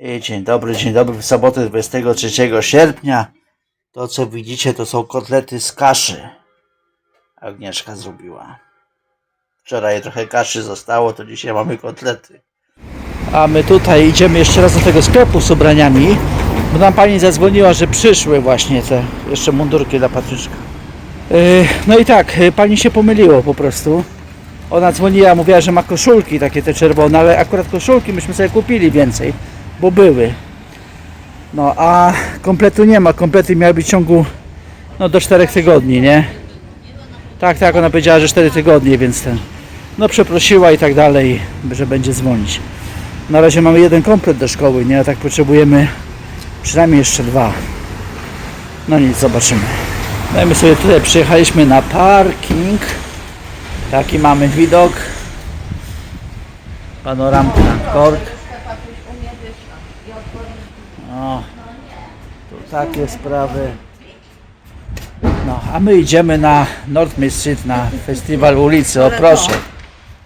I Dzień dobry, dzień dobry. W sobotę 23 sierpnia to co widzicie to są kotlety z kaszy. Agnieszka zrobiła. Wczoraj trochę kaszy zostało, to dzisiaj mamy kotlety. A my tutaj idziemy jeszcze raz do tego sklepu z ubraniami, bo nam pani zadzwoniła, że przyszły właśnie te jeszcze mundurki dla Patryczka. Yy, No i tak, yy, pani się pomyliło po prostu. Ona dzwoniła, mówiła, że ma koszulki takie te czerwone, ale akurat koszulki myśmy sobie kupili więcej, bo były. No a kompletu nie ma, komplety miały być w ciągu no, do 4 tygodni, nie? Tak, tak, ona powiedziała, że 4 tygodnie, więc ten. No przeprosiła i tak dalej, że będzie dzwonić. Na razie mamy jeden komplet do szkoły, nie? A tak potrzebujemy przynajmniej jeszcze dwa. No nic, zobaczymy. No my sobie tutaj przyjechaliśmy na parking. Taki mamy widok. Panoramka kork. O, tu takie sprawy. No, a my idziemy na North Main Street na festiwal ulicy. O proszę.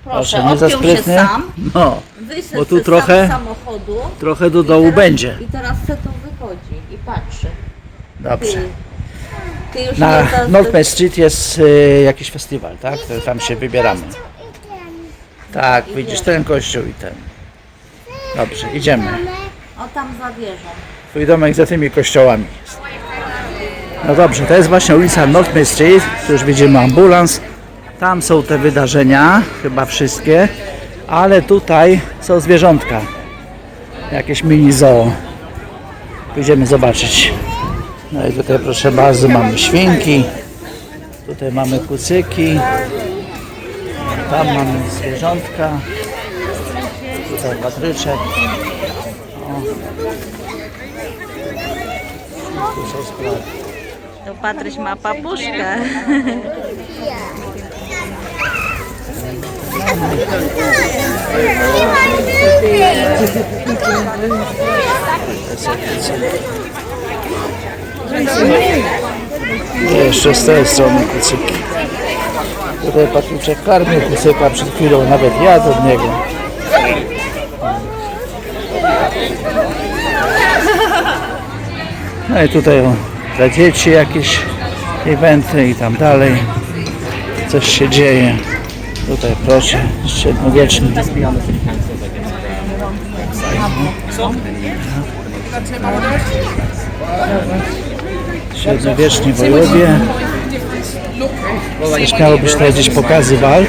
Proszę, nie za odpiął się sprytny. sam, No, wyszedł Bo tu trochę- sam samochodu trochę do dołu teraz, będzie. I teraz se tu wychodzi i patrzy. Dobrze. Ty, ty już Na za- North Main Street jest y, jakiś festiwal, tak? To tam się wybieramy. Tak, widzisz ten kościół i ten. Dobrze, idziemy. O tam za wieżą. Twój domek za tymi kościołami jest. No dobrze, to jest właśnie ulica North Street. Tu już widzimy ambulans. Tam są te wydarzenia, chyba wszystkie. Ale tutaj są zwierzątka. Jakieś mini zoo. Pójdziemy zobaczyć. No i tutaj proszę bardzo mamy świnki. Tutaj mamy kucyki. Tam mamy zwierzątka. Tutaj patryczek. Tu Patryś ma papuszkę. Jeszcze z tej strony kucyki. Tutaj Patryczek karmił kucyka przed chwilą, nawet jadł od niego. No i tutaj dla dzieci jakieś eventy i tam dalej. Coś się dzieje. Tutaj proszę, średniowieczny. Średniowieczni wojowie. Też miało być tutaj gdzieś pokazy walk.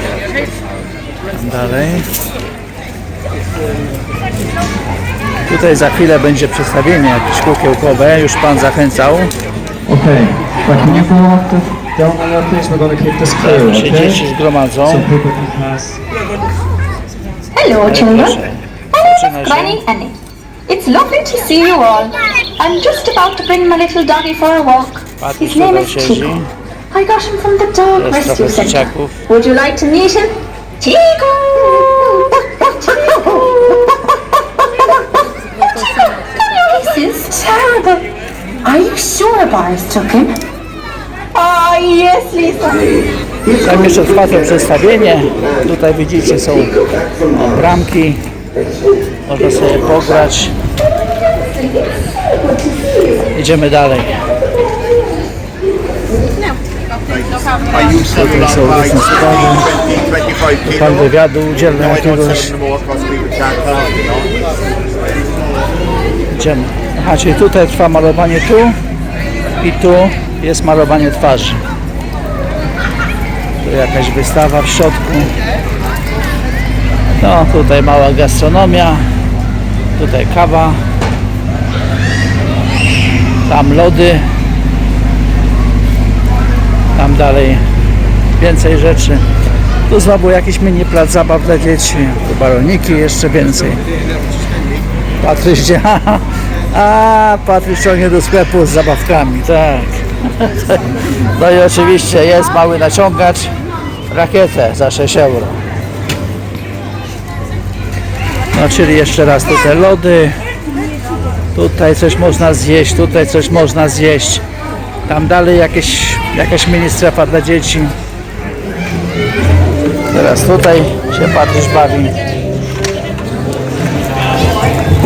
Tam dalej. Tutaj za chwilę będzie przedstawienie jakieś kukiełkowe. Już Pan zachęcał. Okay, but can you go off the? We're going to keep this clear, Się okay? dzieci zgromadzą. So people can pass. Hello, children. My name is Granny Annie. It's lovely to see you all. I'm just about to bring my little doggy for a walk. His name is. Chico. I got him from the dog Jest rescue trochę center. dzieciaków. Would you like to meet him? Chico! Terrible. Are you sure Boris took him? Oh, yes, Lisa. Tam jeszcze trwa to przedstawienie. Tutaj widzicie są bramki. Można sobie pograć. Idziemy dalej. Tutaj są różne sprawy. Pan wywiadu udzielny jakiegoś. Idziemy. Aha, czyli tutaj trwa malowanie tu i tu jest malowanie twarzy. Tu jakaś wystawa w środku. No, tutaj mała gastronomia. Tutaj kawa. Tam lody. Tam dalej więcej rzeczy. Tu znowu jakiś mini plac zabaw dla dzieci. Tu baloniki jeszcze więcej. Patryś gdzie? A, Patryś ciągnie do sklepu z zabawkami, tak. No i oczywiście jest mały naciągacz, rakietę za 6 euro. No czyli jeszcze raz tutaj lody, tutaj coś można zjeść, tutaj coś można zjeść. Tam dalej jakieś, jakaś mini strefa dla dzieci. Teraz tutaj się Patryś bawi.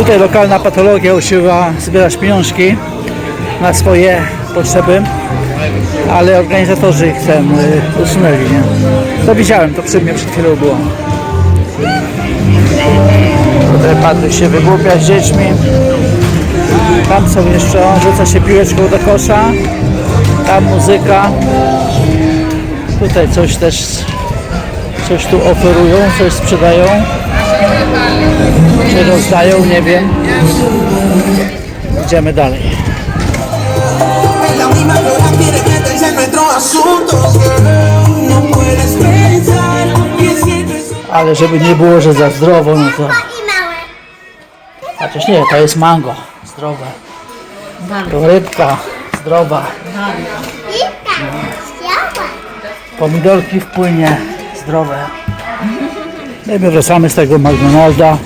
Tutaj lokalna patologia usiłowała zbierać pieniążki na swoje potrzeby, ale organizatorzy ich ten y, usunęli, nie? To widziałem, to przy mnie przed chwilą było. Tutaj Patryk się wygłupia z dziećmi. Tam są jeszcze, on rzuca się piłeczką do kosza. Tam muzyka. Tutaj coś też, coś tu oferują, coś sprzedają. Czy rozdają, nie wiem. Idziemy dalej. Ale żeby nie było, że za zdrowo, no to... Chociaż nie, to jest mango. Zdrowe. To rybka. Zdrowa. Pomidorki w płynie. Zdrowe. My wracamy z tego McDonalda.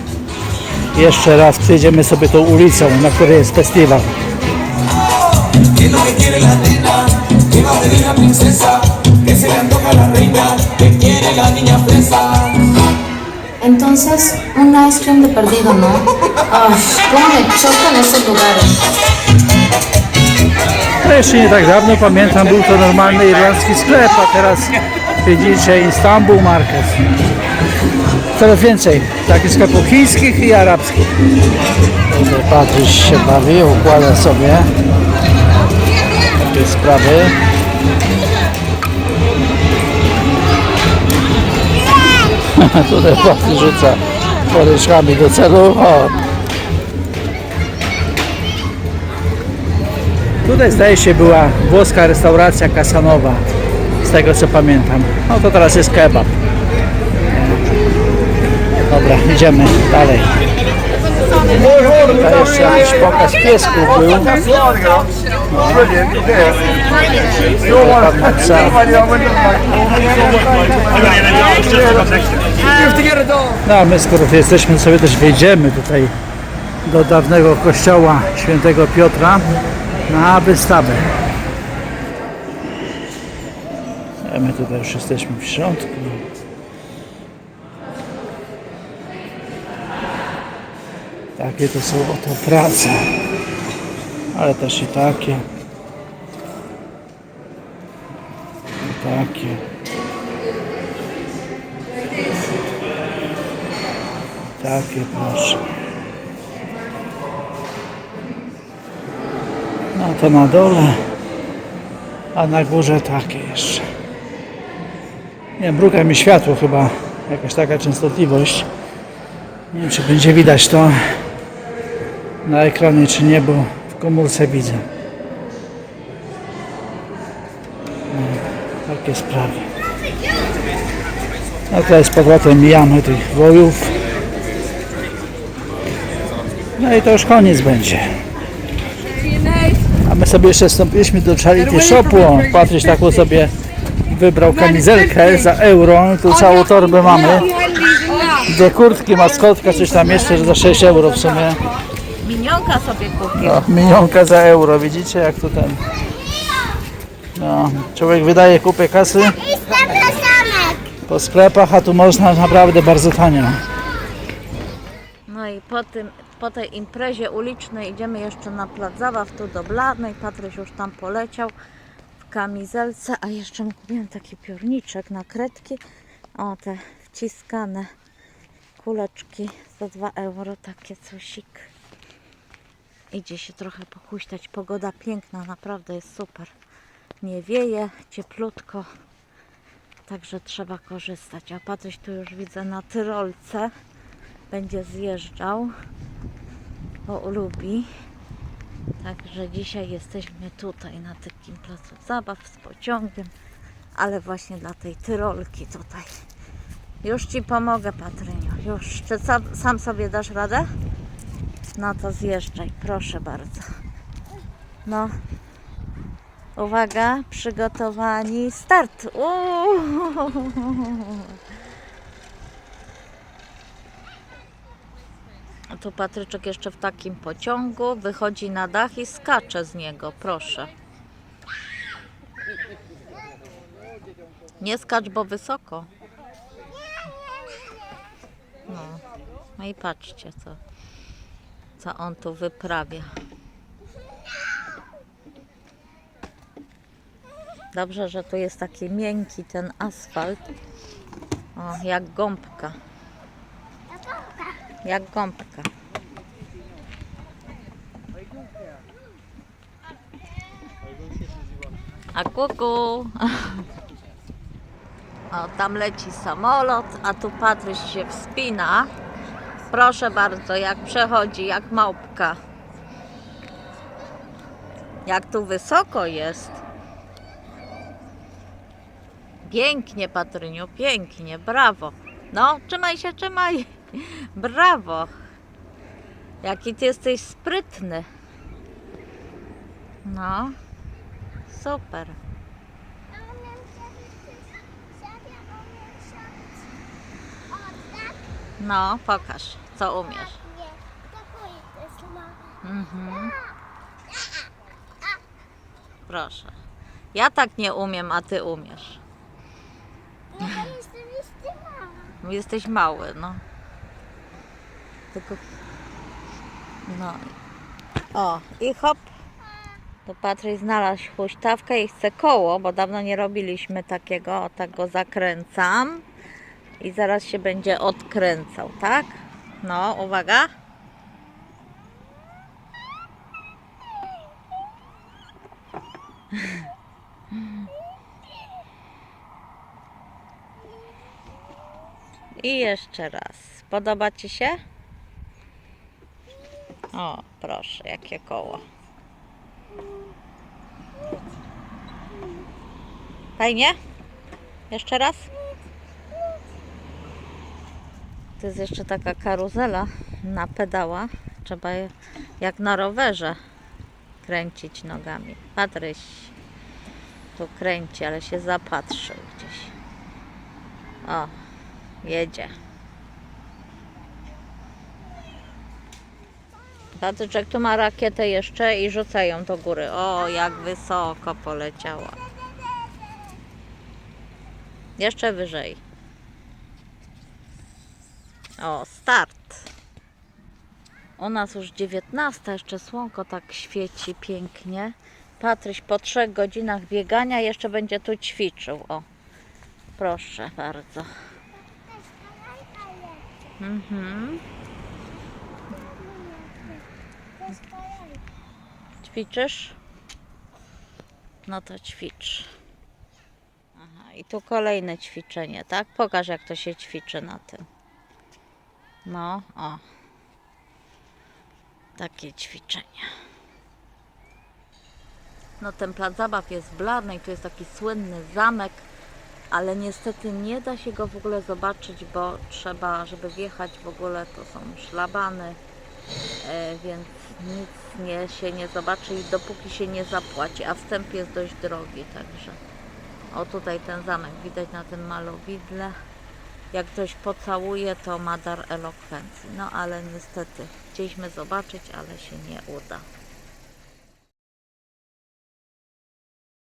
Jeszcze raz przejdziemy sobie tą ulicą, na której jest festiwal. Entonces, un ice cream de perdido, ¿no? Ay, cómo me chocan esos lugares. Jeszcze nie tak dawno, pamiętam, był to normalny irlandzki sklep, a teraz widzicie Istanbul Market. Coraz więcej takich sklepów chińskich i arabskich. Patryś się bawi, układa sobie takie sprawy. Tutaj Patryś rzuca woreczkami do celu. O, Tutaj zdaje się była włoska restauracja kasanowa, z tego co pamiętam. No to teraz jest kebab. Dobra, idziemy dalej. Tutaj jeszcze jakiś pokaz piesków był. No a my skoro jesteśmy, sobie też wejdziemy tutaj do dawnego kościoła świętego Piotra na wystawę. My tutaj już jesteśmy w środku. Takie to są oto prace. Ale też i takie. I takie. Takie proszę. No to na dole, a na górze takie jeszcze. Nie wiem, bruka mi światło chyba, jakaś taka częstotliwość. Nie wiem, czy będzie widać to na ekranie, czy nie, bo w komórce widzę. No, takie sprawy. No jest z powrotem mijamy tych wojów. No i to już koniec będzie. A my sobie jeszcze wstąpiliśmy do Charity Shopu. Patryś taką sobie wybrał kamizelkę za euro. Tu całą torbę mamy. Dwie kurtki, maskotka, coś tam jeszcze za 6 euro w sumie. Minionka sobie kupił. No, minionka za euro, widzicie jak to ten... No, człowiek wydaje kupę kasy po sklepach, a tu można naprawdę bardzo tanio. No i po, tym, po tej imprezie ulicznej idziemy jeszcze na plac zabaw tu do Bladnej. Patryś już tam poleciał w kamizelce, a jeszcze mu kupiłem taki piorniczek na kredki. O, te wciskane kuleczki za 2 euro, takie cosik. Idzie się trochę pochuśtać. Pogoda piękna, naprawdę jest super. Nie wieje, cieplutko. Także trzeba korzystać. A Patryś tu już widzę na Tyrolce będzie zjeżdżał, bo lubi. Także dzisiaj jesteśmy tutaj na takim placu zabaw z pociągiem, ale właśnie dla tej tyrolki tutaj. Już Ci pomogę, Patryniu. Już. Czy sam, sam sobie dasz radę? No to zjeżdżaj, proszę bardzo. No. Uwaga, przygotowani, start! Uuu. Tu Patryczek jeszcze w takim pociągu wychodzi na dach i skacze z niego, proszę. Nie skacz, bo wysoko. No, no i patrzcie co. co on tu wyprawia. Dobrze, że tu jest taki miękki ten asfalt. O, jak gąbka. Jak gąbka. A kuku. O, tam leci samolot, a tu Patryś się wspina. Proszę bardzo, jak przechodzi, jak małpka. Jak tu wysoko jest. Pięknie, Patryniu, pięknie, brawo. No, trzymaj się, trzymaj. Brawo. Jaki ty jesteś sprytny. No, super. No, pokaż, co umiesz. Mhm. Proszę. Ja tak nie umiem, a ty umiesz. Jesteś mały, no. Tylko. No. O, i hop. To Patryk znalazł huśtawkę i chce koło, bo dawno nie robiliśmy takiego. O, tak go zakręcam. I zaraz się będzie odkręcał, tak? No, uwaga. I jeszcze raz. Podoba Ci się? O, proszę, jakie koło. Fajnie? Jeszcze raz? To jest jeszcze taka karuzela na pedała. Trzeba jak na rowerze kręcić nogami. Patryś tu kręci, ale się zapatrzył gdzieś. O, jedzie. Patyczek tu ma rakietę jeszcze i rzuca ją do góry. O, jak wysoko poleciała. Jeszcze wyżej. O, start. U nas już 19, jeszcze słonko tak świeci pięknie. Patryś po trzech godzinach biegania jeszcze będzie tu ćwiczył. O, proszę bardzo. Mhm. Ćwiczysz? No to ćwicz. Aha, i tu kolejne ćwiczenie, tak? Pokaż jak to się ćwiczy na tym. No, o. Takie ćwiczenia. No ten plac zabaw jest w Blarnej, tu jest taki słynny zamek, ale niestety nie da się go w ogóle zobaczyć, bo trzeba, żeby wjechać w ogóle, to są szlabany, e, więc nic nie, się nie zobaczy i dopóki się nie zapłaci, a wstęp jest dość drogi, także o tutaj ten zamek widać na tym malowidle. Jak ktoś pocałuje, to ma dar elokwencji. No ale niestety chcieliśmy zobaczyć, ale się nie uda.